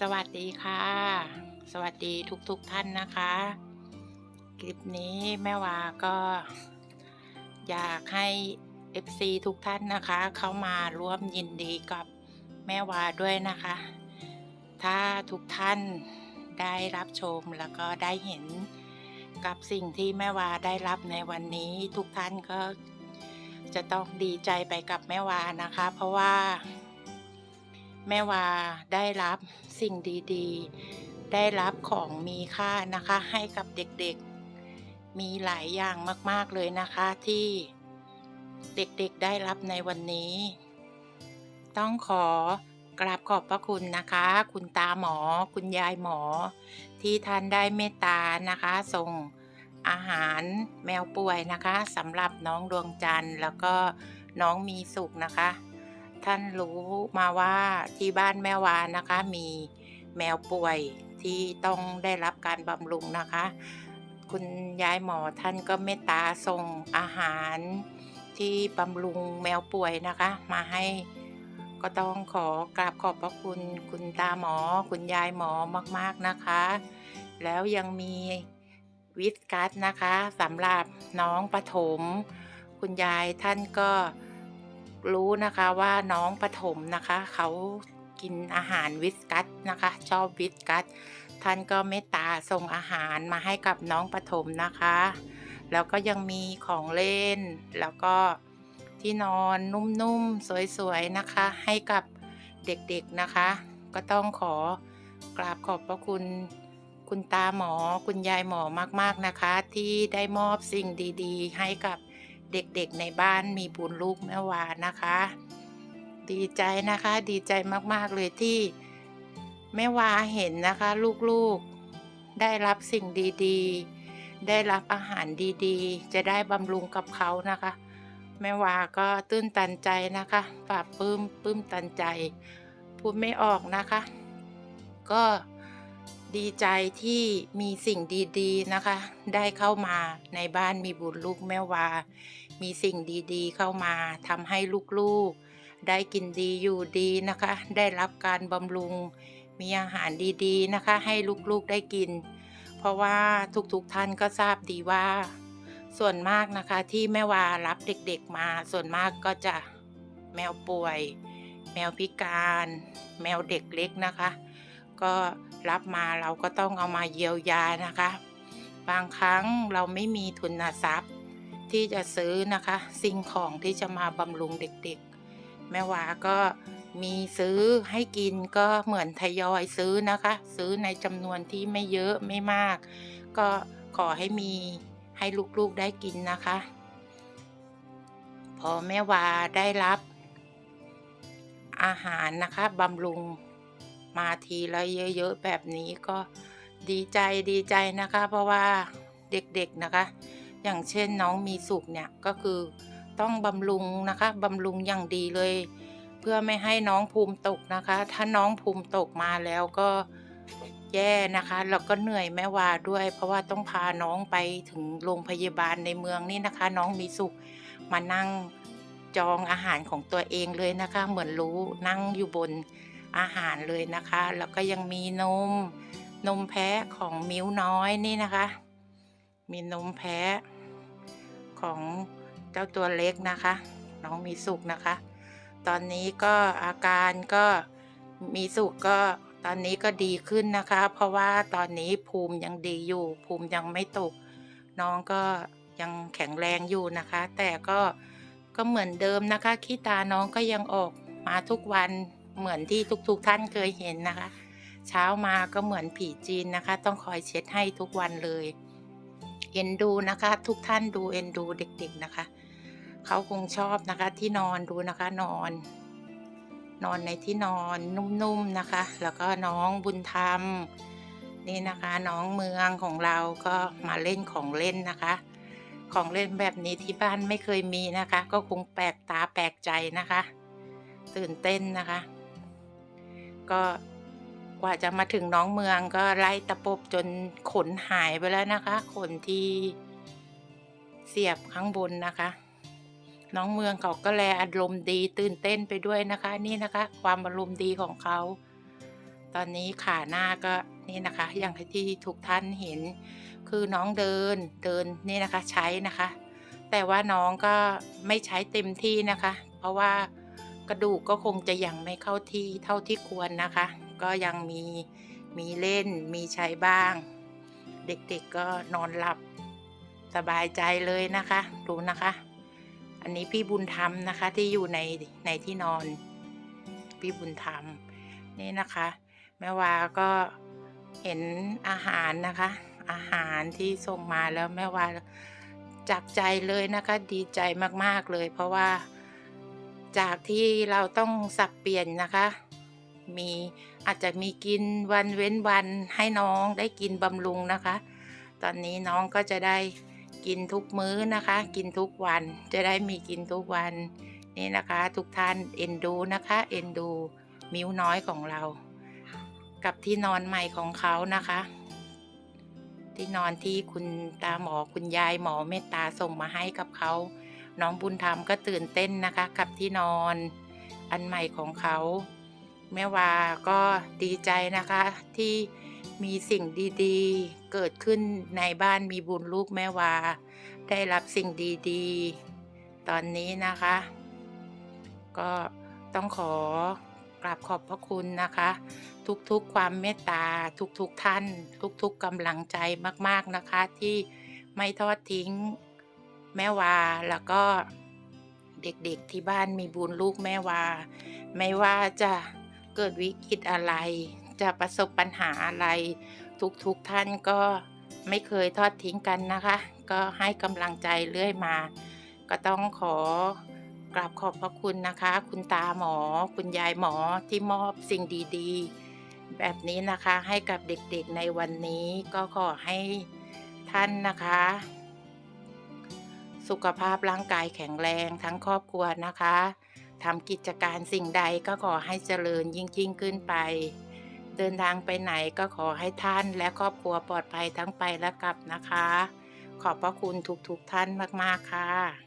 สวัสดีค่ะ สวัสดีทุกๆทท่านนะคะ คลิปนี้แม่วาก็ อยากให้ FC ทุกท่านนะคะ เข้ามาร่วมยินดีกับแม่วาด้วยนะคะ ถ้าทุกท่านได้รับชมแล้วก็ได้เห็นกับสิ่งที่แม่วาได้รับในวันนี้ทุกท่านก็จะต้องดีใจไปกับแม่วานะคะ เพราะว่า แม่วาได้รับสิ่งดีๆ ได้รับของมีค่านะคะให้กับเด็กๆ มีหลายอย่างมากๆเลยนะคะที่เด็กๆได้รับในวันนี้ ต้องขอกราบขอบพระคุณนะคะ คุณตาหมอ คุณยายหมอ ที่ท่านได้เมตตานะคะส่งอาหารแมวป่วยนะคะสำหรับน้องดวงจันทร์แล้วก็น้องมีสุขนะคะ ท่านรู้มาว่าที่บ้านแม่วานนะคะ มีแมวป่วยที่ต้องได้รับการบำรุงนะคะ คุณยายหมอท่านก็เมตตาส่งอาหารที่บำรุงแมวป่วยนะคะ มาให้ก็ต้องขอกราบขอบพระคุณคุณตาหมอ คุณยายหมอมากๆนะคะ แล้วยังมีวิสกัสนะคะสำหรับน้องปฐมคุณยายท่านก็ รู้นะคะว่าน้องปฐมนะคะเขากินอาหารวิสกัสนะคะ ชอบวิสกัสท่านก็เมตตาส่งอาหารมาให้กับน้องปฐมนะคะ แล้วก็ยังมีของเล่น แล้วก็ที่นอนนุ่มๆสวยๆนะคะ ให้กับเด็กๆนะคะ ก็ต้องขอกราบขอบพระคุณคุณตาหมอคุณยายหมอมากๆนะคะ ที่ได้มอบสิ่งดี ๆ ให้กับ เด็กๆในบ้านมีบุญลูกแม่วานะคะ ดีใจนะคะ ดีใจมากๆเลยที่แม่วาเห็นนะคะ ลูกๆได้รับสิ่งดีๆ ได้รับอาหารดีๆ จะได้บำรุงกับเขานะคะ แม่วาก็ตื้นตันใจนะคะปลาบปลื้มปลื้มตันใจ พูดไม่ออกนะคะ ก็ดีใจที่มีสิ่งดีๆนะคะ ได้เข้ามาในบ้านมีบุญลูกแม่วา มีสิ่งดีๆ เข้ามาทำให้ลูกๆ ได้กินดีอยู่ดีนะคะ ได้รับการบำรุง มีอาหารดีๆนะคะ ให้ลูกๆได้กิน เพราะว่าทุกๆท่านก็ทราบดีว่า ส่วนมากนะคะที่แม่วารับเด็กๆมา ส่วนมากก็จะแมวป่วย แมวพิการ แมวเด็กเล็กนะคะ ก็รับมาเราก็ต้องเอามาเยียวยานะคะ บางครั้งเราไม่มีทุนทรัพย์ ที่จะซื้อนะคะ สิ่งของที่จะมาบำรุงเด็กๆ แม่วาก็มีซื้อให้กินก็เหมือนทยอยซื้อนะคะ ซื้อในจำนวนที่ไม่เยอะไม่มาก ก็ขอให้มีให้ลูกๆได้กินนะคะ พอแม่วาได้รับ อาหารนะคะบำรุงมาทีละเยอะๆแบบนี้ก็ดีใจดีใจนะคะ เพราะว่าเด็กๆนะคะ อย่างเช่นน้องมีสุขเนี่ยก็คือต้องบำรุงนะคะบำรุงอย่างดีเลย เพื่อไม่ให้น้องภูมิตกนะคะ ถ้าน้องภูมิตกมาแล้วก็แย่นะคะแล้วก็เหนื่อยแม่วาด้วย เพราะว่าต้องพาน้องไปถึงโรงพยาบาลในเมืองนี่นะคะ น้องมีสุขมานั่งจองอาหารของตัวเองเลยนะคะ เหมือนรู้นั่งอยู่บนอาหารเลยนะคะ แล้วก็ยังมีนมนมแพะของมิ้วน้อยนี่นะคะ มีนมแพะ ของเจ้าตัวเล็กนะคะ น้องมีสุขนะคะ ตอนนี้ก็อาการก็มีสุขก็ตอนนี้ก็ดีขึ้นนะคะ เพราะว่าตอนนี้ภูมิยังดีอยู่ ภูมิยังไม่ตก น้องก็ยังแข็งแรงอยู่นะคะ แต่ก็ก็เหมือนเดิมนะคะขี้ตาน้องก็ยังออกมาทุกวันเหมือนที่ทุกๆทท่านเคยเห็นนะคะ เช้ามาก็เหมือนผีจีนนะคะ ต้องคอยเช็ดให้ทุกวันเลย เอ็นดูนะคะ ทุกท่านดูเอ็นดูเด็กๆนะคะ เขาคงชอบนะคะที่นอนดูนะคะนอน นอนในที่นอนนุ่มๆนะคะ แล้วก็น้องบุญธรรม นี่นะคะน้องเมืองของเราก็มาเล่นของเล่นนะคะ ของเล่นแบบนี้ที่บ้านไม่เคยมีนะคะ ก็คงแปลกตาแปลกใจนะคะ ตื่นเต้นนะคะ ก็ ว่าจะมาถึงน้องเมืองก็ไล่ตะปบจนขนหายไปแล้วนะคะ ขนที่เสียบข้างบนนะคะ น้องเมืองเขาก็แลอารมณ์ดีตื่นเต้นไปด้วยนะคะ นี่นะคะ ความอารมณ์ดีของเขา ตอนนี้ขาหน้าก็นี่นะคะ อย่างที่ทุกท่านเห็น คือน้องเดินเดินนี่นะคะใช้นะคะ แต่ว่าน้องก็ไม่ใช้เต็มที่นะคะ เพราะว่ากระดูกก็คงจะยังไม่เข้าที่เท่าที่ควรนะคะ ก็ยังมีมีเล่นมีใช้บ้าง เด็กๆก็นอนหลับสบายใจเลยนะคะ ดูนะคะ อันนี้พี่บุญธรรมนะคะที่อยู่ในในที่นอน พี่บุญธรรมนี่นะคะ แม่วาก็เห็นอาหารนะคะ อาหารที่ส่งมาแล้วแม่วาจากใจเลยนะคะดีใจมากๆเลย เพราะว่าจากที่เราต้องสับเปลี่ยนนะคะ มี อาจจะมีกินวันเว้นวันให้น้องได้กินบำรุงนะคะ ตอนนี้น้องก็จะได้กินทุกมื้อนะคะ กินทุกวันจะได้มีกินทุกวันนี่นะคะ ทุกท่านเอ็นดูนะคะเอ็นดูมิ้วน้อยของเรา กับที่นอนใหม่ของเขานะคะ ที่นอนที่คุณตาหมอคุณยายหมอเมตตาส่งมาให้กับเขา น้องบุญธรรมก็ตื่นเต้นนะคะ กับที่นอนอันใหม่ของเขา แม่วาก็ดีใจนะคะที่มีสิ่งดีๆ เกิดขึ้นในบ้านมีบุญลูกแม่วา ได้รับสิ่งดีๆ ตอนนี้นะคะ ก็ต้องขอกราบขอบพระคุณนะคะ ทุกๆความเมตตาทุกๆท่าน ทุกๆกำลังใจมากๆนะคะที่ไม่ทอดทิ้งแม่วาแล้วก็เด็กๆที่บ้านมีบุญลูกแม่วา ไม่ว่าจะ เกิดวิกฤตอะไร จะประสบปัญหาอะไร ทุกๆท่านก็ไม่เคยทอดทิ้งกันนะคะ ก็ให้กำลังใจเรื่อยมา ก็ต้องขอกราบขอบพระคุณนะคะ คุณตาหมอ คุณยายหมอที่มอบสิ่งดีๆ แบบนี้นะคะให้กับเด็กๆในวันนี้ก็ขอให้ท่านนะคะ สุขภาพร่างกายแข็งแรงทั้งครอบครัวนะคะ ทำกิจการสิ่งใดก็ขอให้เจริญยิ่งยิ่งขึ้นไป เดินทางไปไหนก็ขอให้ท่านและครอบครัวปลอดภัยทั้งไปและกลับนะคะ ขอบพระคุณทุกๆท่านมากๆค่ะ